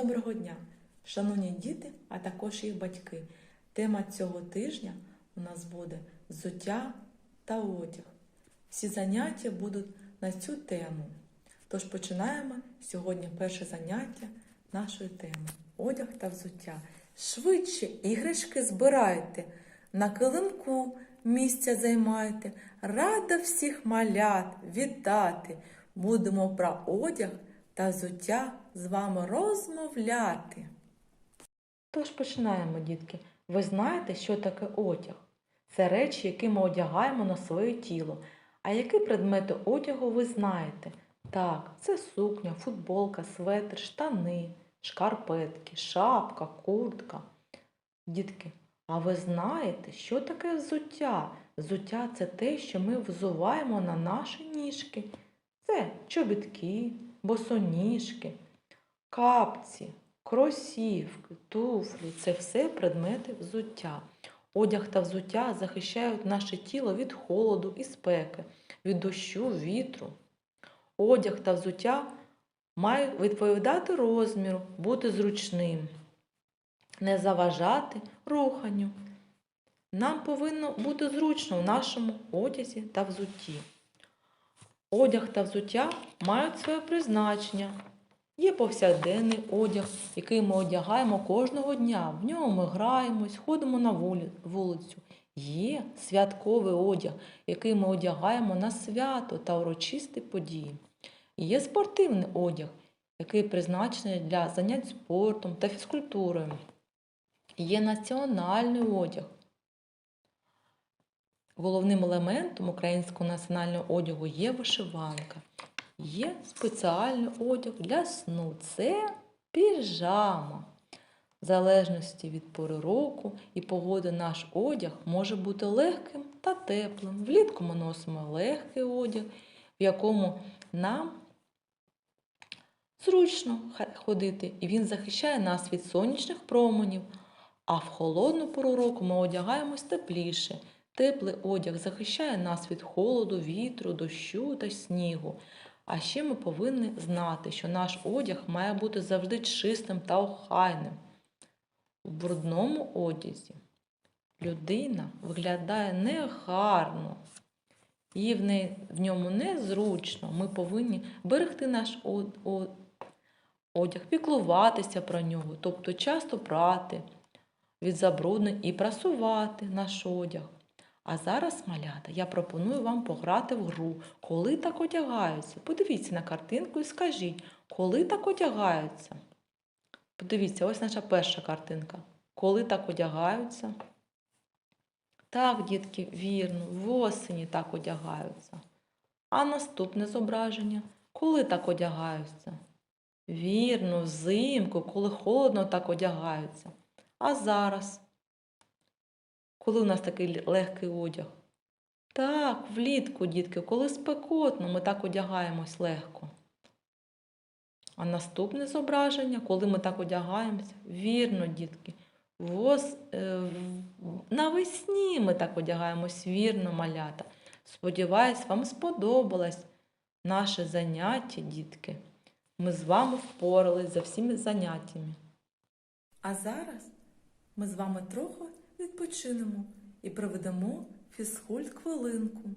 Доброго дня, шановні діти, а також їх батьки. Тема цього тижня у нас буде взуття та одяг. Всі заняття будуть на цю тему. Тож починаємо сьогодні перше заняття нашої теми одяг та взуття. Швидше іграшки збирайте, на килимку місця займайте. Рада всіх малят вітати. Будемо про одяг та взуття з вами розмовляти. Тож починаємо, дітки. Ви знаєте, що таке одяг? Це речі, які ми одягаємо на своє тіло. А які предмети одягу ви знаєте? Так, це сукня, футболка, светр, штани, шкарпетки, шапка, куртка. Дітки, а ви знаєте, що таке взуття? Взуття це те, що ми взуваємо на наші ніжки. Це чобітки, босоніжки, капці, кросівки, туфлі це все предмети взуття. Одяг та взуття захищають наше тіло від холоду і спеки, від дощу, вітру. Одяг та взуття мають відповідати розміру, бути зручним, не заважати руханню. Нам повинно бути зручно в нашому одязі та взутті. Одяг та взуття мають своє призначення. Є повсякденний одяг, який ми одягаємо кожного дня. В ньому ми граємось, ходимо на вулицю. Є святковий одяг, який ми одягаємо на свято та урочисті події. Є спортивний одяг, який призначений для занять спортом та фізкультурою. Є національний одяг. Головним елементом українського національного одягу є вишиванка. Є спеціальний одяг для сну. Це піжама. В залежності від пори року і погоди наш одяг може бути легким та теплим. Влітку ми носимо легкий одяг, в якому нам зручно ходити, і він захищає нас від сонячних променів. А в холодну пору року ми одягаємось тепліше. Теплий одяг захищає нас від холоду, вітру, дощу та снігу. А ще ми повинні знати, що наш одяг має бути завжди чистим та охайним. У брудному одязі людина виглядає негарно, і в, неї, в ньому незручно. Ми повинні берегти наш одяг, піклуватися про нього, тобто часто прати від забруднень і прасувати наш одяг. А зараз, малята, я пропоную вам пограти в гру, коли так одягаються. Подивіться на картинку і скажіть, коли так одягаються. Подивіться, ось наша перша картинка. Коли так одягаються? Так, дітки, вірно, в осені так одягаються. А наступне зображення. Коли так одягаються? Вірно, взимку, коли холодно так одягаються. А зараз? Коли у нас такий легкий одяг? Так, влітку, дітки, коли спекотно, ми так одягаємось легко. А наступне зображення, коли ми так одягаємося, вірно, дітки. Вос, е, навесні ми так одягаємось, вірно, малята. Сподіваюсь, вам сподобалось наше заняття, дітки. Ми з вами впорались за всіми заняттями. А зараз ми з вами трохи відпочинемо і проведемо фізкульт хвилинку.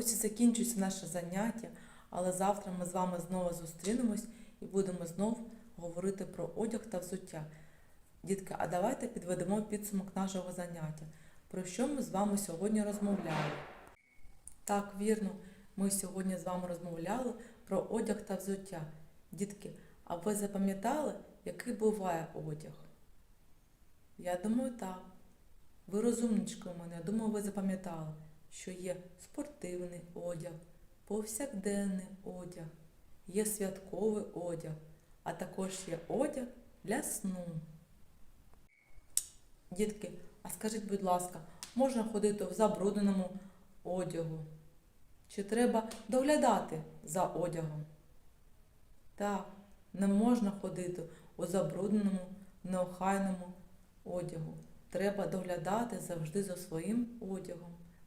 Ось і закінчується наше заняття, але завтра ми з вами знову зустрінемось і будемо знов говорити про одяг та взуття. Дітки, а давайте підведемо підсумок нашого заняття. Про що ми з вами сьогодні розмовляли? Так, вірно, ми сьогодні з вами розмовляли про одяг та взуття. Дітки, а ви запам'ятали, який буває одяг? Я думаю, так. Ви розумнички у мене, я думаю, ви запам'ятали, що є спортивний одяг, повсякденний одяг, є святковий одяг, а також є одяг для сну. Дітки, а скажіть, будь ласка, можна ходити в забрудненому одягу? Чи треба доглядати за одягом? Так, не можна ходити у забрудненому, неохайному одягу. Треба доглядати завжди за своїм одягом.